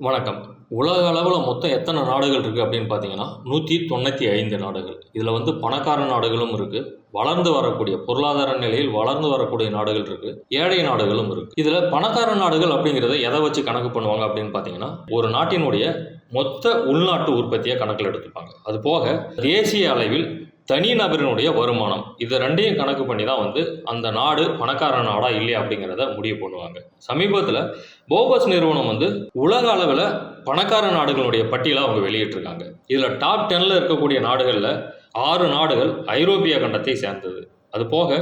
வணக்கம். உலக அளவில் மொத்தம் எத்தனை நாடுகள் இருக்குது அப்படின்னு பார்த்தீங்கன்னா நூற்றி தொண்ணூற்றி ஐந்து நாடுகள். இதில் வந்து பணக்கார நாடுகளும் இருக்குது வளர்ந்து வரக்கூடிய பொருளாதார நிலையில் வளர்ந்து வரக்கூடிய நாடுகள் இருக்குது ஏழை நாடுகளும் இருக்குது இதில் பணக்கார நாடுகள் அப்படிங்கிறத எதை வச்சு கணக்கு பண்ணுவாங்க அப்படின்னு பார்த்தீங்கன்னா ஒரு நாட்டினுடைய மொத்த உள்நாட்டு உற்பத்தியை கணக்கில் எடுத்துப்பாங்க. அது போக தேசிய அளவில் தனிநபரினுடைய வருமானம். இது ரெண்டையும் கணக்கு பண்ணி தான் வந்து அந்த நாடு பணக்கார நாடா இல்லையா அப்படிங்கிறத முடிவு பண்ணுவாங்க. சமீபத்தில் போபஸ் நிறுவனம் வந்து உலக அளவில் பணக்கார நாடுகளுடைய பட்டியலை அவங்க வெளியிட்டிருக்காங்க. இதில் டாப் டென்னில் இருக்கக்கூடிய நாடுகளில் ஆறு நாடுகள் ஐரோப்பிய கண்டத்தை சேர்ந்தது. அது போக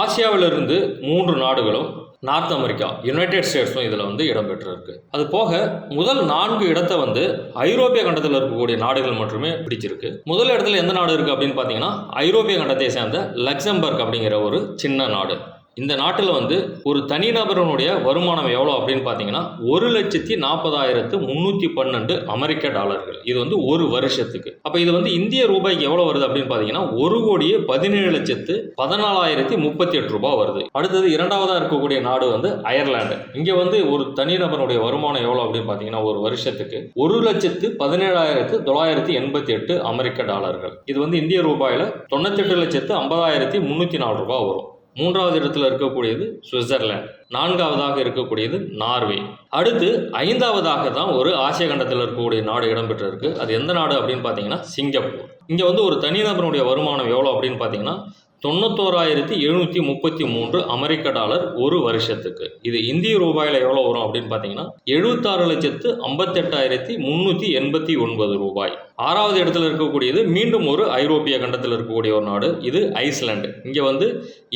ஆசியாவிலிருந்து மூன்று நாடுகளும் நார்த் அமெரிக்கா யுனைடெட் ஸ்டேட்ஸும் இதில் வந்து இடம்பெற்றிருக்கு. அது போக முதல் நான்கு இடத்தை வந்து ஐரோப்பிய கண்டத்தில் இருக்கக்கூடிய நாடுகள் மட்டுமே பிடிச்சிருக்கு. முதல் இடத்துல எந்த நாடு இருக்குது அப்படின்னு பார்த்தீங்கன்னா ஐரோப்பிய கண்டத்தை சேர்ந்த லக்சம்பர்க் அப்படிங்கிற ஒரு சின்ன நாடு. இந்த நாட்டில் வந்து ஒரு தனிநபரனுடைய வருமானம் எவ்வளோ அப்படின்னு பார்த்தீங்கன்னா ஒரு லட்சத்தி நாற்பதாயிரத்து முந்நூற்றி பன்னெண்டு அமெரிக்க டாலர்கள். இது வந்து ஒரு வருஷத்துக்கு. அப்போ இது வந்து இந்திய ரூபாய்க்கு எவ்வளோ வருது அப்படின்னு பார்த்தீங்கன்னா ஒரு கோடியே பதினேழு லட்சத்து பதினாலாயிரத்தி முப்பத்தி எட்டு ரூபாய் வருது. அடுத்தது இரண்டாவதாக இருக்கக்கூடிய நாடு வந்து அயர்லாந்து. இங்கே வந்து ஒரு தனிநபருடைய வருமானம் எவ்வளோ அப்படின்னு பார்த்தீங்கன்னா ஒரு வருஷத்துக்கு ஒரு லட்சத்து பதினேழாயிரத்து தொள்ளாயிரத்தி எண்பத்தி எட்டு அமெரிக்க டாலர்கள். இது வந்து இந்திய ரூபாயில் தொண்ணூத்தெட்டு லட்சத்து ஐம்பதாயிரத்தி முந்நூற்றி நாலு ரூபாய் வரும். மூன்றாவது இடத்துல இருக்கக்கூடியது சுவிட்சர்லாந்து. நான்காவதாக இருக்கக்கூடியது நார்வே. அடுத்து ஐந்தாவதாக தான் ஒரு ஆசிய கண்டத்தில் இருக்கக்கூடிய நாடு இடம்பெற்றிருக்கு. அது எந்த நாடு அப்படின்னு பார்த்தீங்கன்னா சிங்கப்பூர். இங்கே வந்து ஒரு தனிநபருடைய வருமானம் எவ்வளோ அப்படின்னு பார்த்தீங்கன்னா தொண்ணூத்தோராயிரத்தி எழுநூற்றி முப்பத்தி மூன்று அமெரிக்க டாலர் ஒரு வருஷத்துக்கு. இது இந்திய ரூபாயில் எவ்வளோ வரும் அப்படின்னு பார்த்தீங்கன்னா எழுபத்தாறு லட்சத்து ஐம்பத்தெட்டாயிரத்தி முந்நூற்றி எண்பத்தி ஒன்பது ரூபாய். ஆறாவது இடத்துல இருக்கக்கூடியது மீண்டும் ஒரு ஐரோப்பிய கண்டத்தில் இருக்கக்கூடிய ஒரு நாடு இது ஐஸ்லாண்டு இங்கே வந்து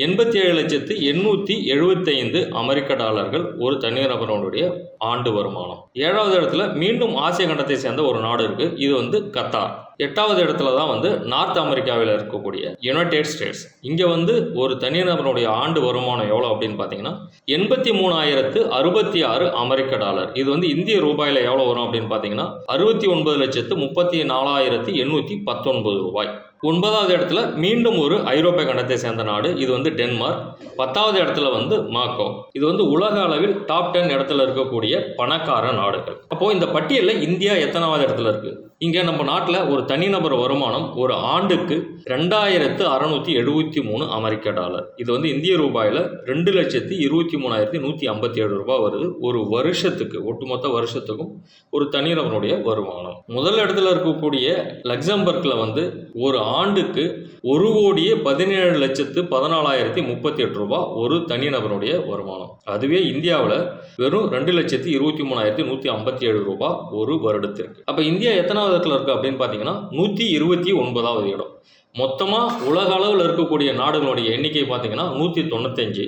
எண்பத்தி ஏழு லட்சத்து எண்ணூற்றி எழுபத்தைந்து அமெரிக்க டாலர்கள் ஒரு தனிநபரனுடைய ஆண்டு வருமானம். ஏழாவது இடத்துல மீண்டும் ஆசிய கண்டத்தை சேர்ந்த ஒரு நாடு இருக்குது இது வந்து கத்தார். எட்டாவது இடத்துல தான் வந்து நார்த் அமெரிக்காவில் இருக்கக்கூடிய யுனைடெட் ஸ்டேட்ஸ் இங்கே வந்து ஒரு தனிநபருடைய ஆண்டு வருமானம் எவ்வளோ அப்படின்னு பார்த்தீங்கன்னா எண்பத்தி மூணாயிரத்து அறுபத்தி ஆறு அமெரிக்க டாலர். இது வந்து இந்திய ரூபாயில் எவ்வளோ வரும் அப்படின்னு பார்த்தீங்கன்னா அறுபத்தி ஒன்பது லட்சத்து முப்பத்தி நாலாயிரத்தி எண்ணூற்றி பத்தொன்பது ரூபாய். ஒன்பதாவது இடத்துல மீண்டும் ஒரு ஐரோப்பிய கண்டத்தை சேர்ந்த நாடு. இது வந்து டென்மார்க். பத்தாவது இடத்துல வந்து மாக்கோ இது வந்து உலக அளவில் டாப் டென் இடத்துல இருக்கக்கூடிய பணக்கார நாடுகள். அப்போது இந்த பட்டியலில் இந்தியா எத்தனாவது இடத்துல இருக்குது இங்கே நம்ம நாட்டில் ஒரு தனிநபர் வருமானம் ஒரு ஆண்டுக்கு ரெண்டாயிரத்து அறநூற்றி எழுபத்தி மூணு அமெரிக்க டாலர். இது வந்து இந்திய ரூபாயில் ரெண்டு லட்சத்தி இருபத்தி மூணாயிரத்தி நூற்றி ஐம்பத்தி ஏழு ரூபாய் வருது. ஒரு வருஷத்துக்கு ஒட்டுமொத்த வருஷத்துக்கும் ஒரு தனிநபருடைய வருமானம். முதல் இடத்துல இருக்கக்கூடிய லக்சம்பர்க்கில் வந்து ஒரு ஆண்டுக்கு ஒரு கோடியே பதினேழு லட்சத்து பதினாலாயிரத்தி முப்பத்தி எட்டு ரூபாய் ஒரு தனிநபருடைய வருமானம். அதுவே இந்தியாவில் வெறும் ரெண்டு லட்சத்தி இருபத்தி மூணாயிரத்தி நூற்றி ஐம்பத்தி ஏழு ரூபாய் ஒரு வருடத்திற்கு. அப்போ இந்தியா எத்தனாவது இடத்துல இருக்குது அப்படின்னு பார்த்தீங்கன்னா நூற்றி இருபத்தி ஒன்பதாவது இடம். மொத்தமாக உலக அளவில் இருக்கக்கூடிய நாடுகளுடைய எண்ணிக்கை பார்த்தீங்கன்னா நூற்றி தொண்ணூத்தஞ்சு.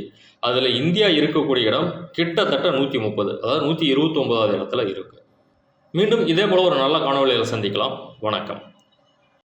அதில் இந்தியா இருக்கக்கூடிய இடம் கிட்டத்தட்ட நூற்றி முப்பது. அதாவது நூற்றி இருபத்தி ஒன்பதாவது இடத்துல இருக்குது மீண்டும் இதே போல் ஒரு நல்ல காணொலியில் சந்திக்கலாம். வணக்கம்.